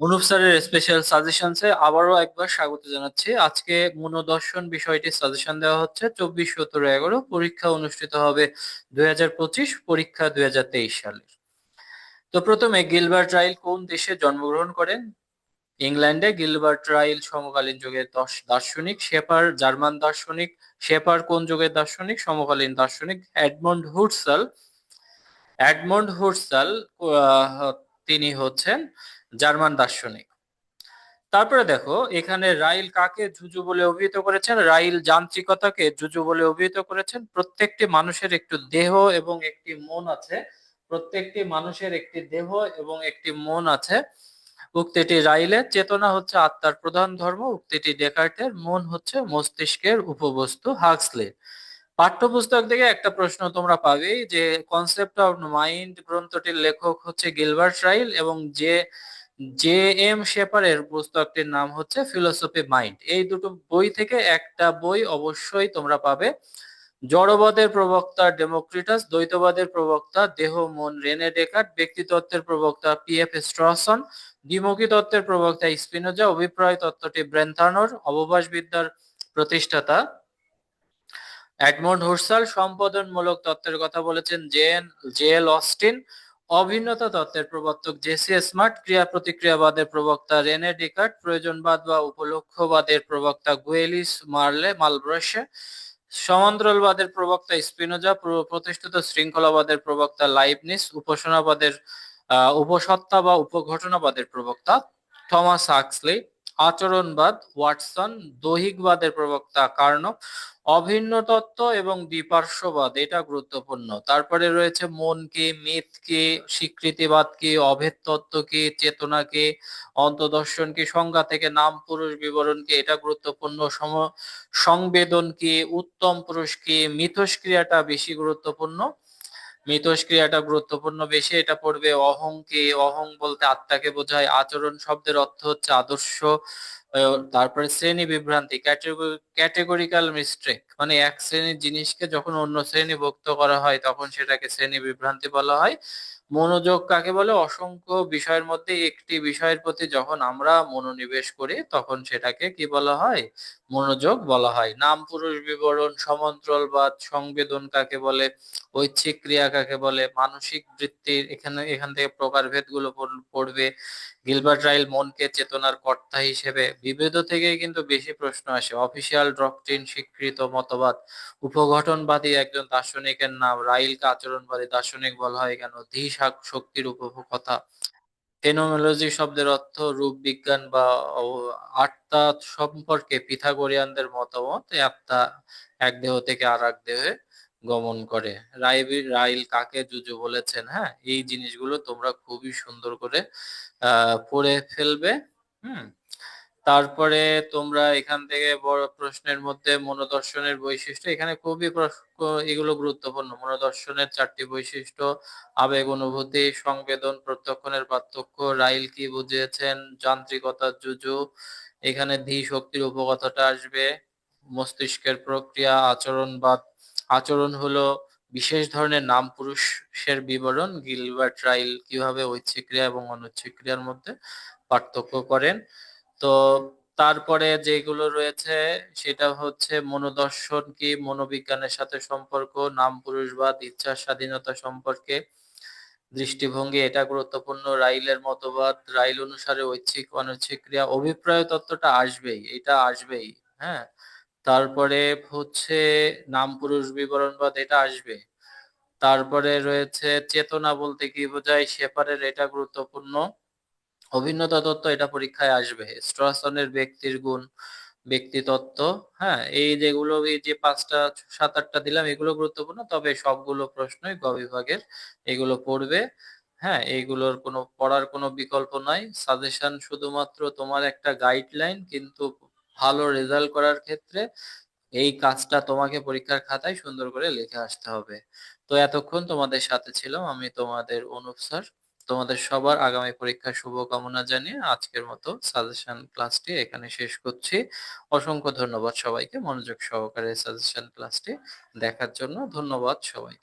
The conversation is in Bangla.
অনুপ স্যারের স্পেশাল সাজেশনসে আবারও একবার স্বাগত জানাচ্ছি। আজকে মনোদর্শন বিষয়টি সাজেশন দেওয়া হচ্ছে, চব্বিশ, সতেরো, এগারো, পরীক্ষা অনুষ্ঠিত হবে দুই হাজার পঁচিশ, পরীক্ষা দুই সালে তো প্রথমে গিলবার্ট রাইল কোন দেশে জন্মগ্রহণ করেন? ইংল্যান্ডে গিলবার্ট রাইল সমকালীন যুগের দার্শনিক, শেপার জার্মান দার্শনিক, শেপার কোন যুগের দার্শনিক, সমকালীন দার্শনিক? এডমন্ড হুডসাল এডমন্ড হুডসাল তিনি হচ্ছেন জার্মান দার্শনিক। তারপরে দেখো, এখানে রাইল কাকে জুজু বলে অভিহিত করেছেন? রাইল যান্ত্রিকতাকে জুজু বলে অভিহিত করেছেন। প্রত্যেকটি মানুষের একটু দেহ এবং একটি মন আছে। প্রত্যেকটি মানুষের একটি দেহ এবং একটি মন আছে। উক্তিটি রাইলের চেতনা হচ্ছে আত্মার প্রধান ধর্ম, উক্তিটি ডেকার্টের মন হচ্ছে মস্তিষ্কের উপবস্তু হাক্সলে পাঠ্যপুস্তক থেকে একটা প্রশ্ন তোমরা পাবেই যে কনসেপ্ট অফ মাইন্ড গ্রন্থটির লেখক হচ্ছে গিলবার্ট রাইল এবং যে জে এম শেপারের পুস্তকটির নাম হচ্ছে ফিলোসফি মাইন্ড। এই দুটো বই থেকে একটা বই অবশ্যই তোমরা পাবে। জড়বাদের প্রবক্তা ডেমোক্রিটাস, দ্বৈতবাদের প্রবক্তা দেহ মন রেনে ডেকার্ট ব্যক্তিতত্ত্বের প্রবক্তা পি এফ স্ট্রসন, দ্বিমুখী তত্ত্বের প্রবক্তা স্পিনোজা, অভিপ্রায় তত্ত্বটি ব্রেন্থানোর অববাস বিদ্যার প্রতিষ্ঠাতা এডমন্ড হুরসাল, সম্পাদনমূলক তত্ত্বের কথা বলেছেন জেন জেএল অস্টিন অভিন্নতা তত্ত্বের প্রবর্তক জেসি স্মার্ট ক্রিয়া প্রতিক্রিয়াবাদের প্রবক্তা রেনে ডিকার্ট, প্রয়োজনবাদ বা উপলক্ষবাদের প্রবক্তা গুয়েলিস মার্লে মালব্রসে, সমান্তরালবাদের প্রবক্তা স্পিনোজা প্রতিষ্ঠিত শৃঙ্খলাবাদের প্রবক্তা লাইবনিস, উপাসনাবাদের উপসত্তা বা উপঘটনাবাদের প্রবক্তা থমাস হাক্সলি। আচরণবাদ, ওয়াটসন, দৈহিকবাদের প্রবক্তা কার্ন অভিন্ন তত্ত্ব এবং দ্বিপার্শ্ববাদ, এটা গুরুত্বপূর্ণ। তারপরে রয়েছে মনকে কি মিথ কি স্বীকৃতিবাদ কি অভেদ তত্ত্ব কি চেতনা কি অন্তদর্শন কি সংজ্ঞা থেকে নাম, পুরুষ বিবরণ কি এটা গুরুত্বপূর্ণ। সম সংবেদন কি উত্তম পুরুষ কি মিথস্ক্রিয়াটা বেশি গুরুত্বপূর্ণ। মিথস্ক্রিয়াটা গুরুত্বপূর্ণ। বেশি এটা পড়বে অহংকে, অহং বলতে আত্মাকে বোঝায়। আচরণ শব্দের অর্থ হচ্ছে আদর্শ। তারপরে শ্রেণি বিভ্রান্তি ক্যাটেগরিক্যাল মিস্টেক মানে এক শ্রেণির জিনিসকে যখন অন্য শ্রেণি ভুক্ত করা হয়, তখন সেটাকে শ্রেণি বিভ্রান্তি বলা হয়। মনোযোগ কাকে বলে? অসংখ্য বিষয়ের মধ্যে একটি বিষয়ের প্রতি যখন আমরা মনোনিবেশ করি, তখন সেটাকে কি বলা হয়? মনোযোগ বলা হয়। নাম, পুরুষ বিবরণ, সমান্তরালবাদ, সংবেদন কাকে বলে? ঐচ্ছিক ক্রিয়া কাকে বলে? মানসিক বৃত্তির এখানে, এখান থেকে প্রকারভেদগুলো পড়বে। গিলবার্ট রাইল মনকে চেতনার কর্তা হিসেবে বিভেদ থেকে কিন্তু বেশি প্রশ্ন আসে। অফিসিয়াল ডক্ট্রিন, স্বীকৃত মতবাদ, উপঘটনবাদী একজন দার্শনিকের নাম রাইলকে আচরণবাদী দার্শনিক বলা হয় কেন? ধী শক্তির উপভোক্তা। ফেনোমেলজি শব্দের অর্থ রূপ বিজ্ঞান বা আত্মা সম্পর্কে পিথাগোরিয়ানদের মতামত আত্মা এক দেহ থেকে আর এক দেহে গমন করে। রাইবি, রাইল কাকে জুজু বলেছেন হ্যাঁ? এই জিনিসগুলো তোমরা খুবই সুন্দর করে পড়ে ফেলবে, হুম? তারপরে তোমরা এখান থেকে বড় প্রশ্নের মধ্যে মনোদর্শনের বৈশিষ্ট্য, এখানে খুবই এগুলো গুরুত্বপূর্ণ। মনোদর্শনের চারটি বৈশিষ্ট্য, আবেগ, অনুভূতি, সংবেদন, প্রত্যক্ষণের পার্থক্য, রাইল কি বুঝিয়েছেন যান্ত্রিকতার জুজু, এখানে ধী শক্তির উপকথাটা আসবে, মস্তিষ্কের প্রক্রিয়া, আচরণ বা, আচরণ হলো বিশেষ ধরনের নাম পুরুষের বিবরণ, গিলবার্ট রাইল কীভাবে ঐচ্ছিক ক্রিয়া এবং অনৈচ্ছিক ক্রিয়ার মধ্যে পার্থক্য করেন। তো তারপরে যেগুলো রয়েছে, সেটা হচ্ছে মনোদর্শন কি, মনোবিজ্ঞানের সাথে সম্পর্ক, নাম পুরুষবাদ ইচ্ছা স্বাধীনতা সম্পর্কে, দৃষ্টিভঙ্গি, এটা গুরুত্বপূর্ণ, রাইলের মতবাদ, রাইল অনুসারে ঐচ্ছিক, অনৈচ্ছিক ক্রিয়া, অভিপ্রায় তত্ত্বটা আসবেই, এটা আসবেই হ্যাঁ? তারপরে হচ্ছে নাম পুরুষ বিবরণবাদ এটা আসবে। তারপরে রয়েছে, চেতনা বলতে কি বোঝায়, সেপারের, এটা গুরুত্বপূর্ণ। অভিন্নতা তত্ত্ব এটা পরীক্ষায় আসবে। স্ট্রসনের ব্যক্তির গুণ, ব্যক্তিতত্ত্ব হ্যাঁ? এই যেগুলো, এই যে পাঁচটা, সাত, আটটা দিলাম, এগুলো গুরুত্বপূর্ণ, তবে সবগুলো প্রশ্নই গ বিভাগের এগুলো পড়বে হ্যাঁ? এইগুলোর কোনো, পড়ার কোনো বিকল্প নাই। সাজেশন শুধুমাত্র তোমার একটা গাইডলাইন কিন্তু ভালো রেজাল্ট করার ক্ষেত্রে এই কাজটা তোমাকে পরীক্ষার খাতায় সুন্দর করে লিখে আসতে হবে। তো এতক্ষণ তোমাদের সাথে ছিলাম, আমি তোমাদের অনুপ স্যার তোমাদের সবার আগামী পরীক্ষার শুভকামনা জানিয়ে আজকের মতো সাজেশন ক্লাসটি এখানে শেষ করছি। অসংখ্য ধন্যবাদ সবাইকে মনোযোগ সহকারে সাজেশন ক্লাসটি দেখার জন্য। ধন্যবাদ সবাইকে।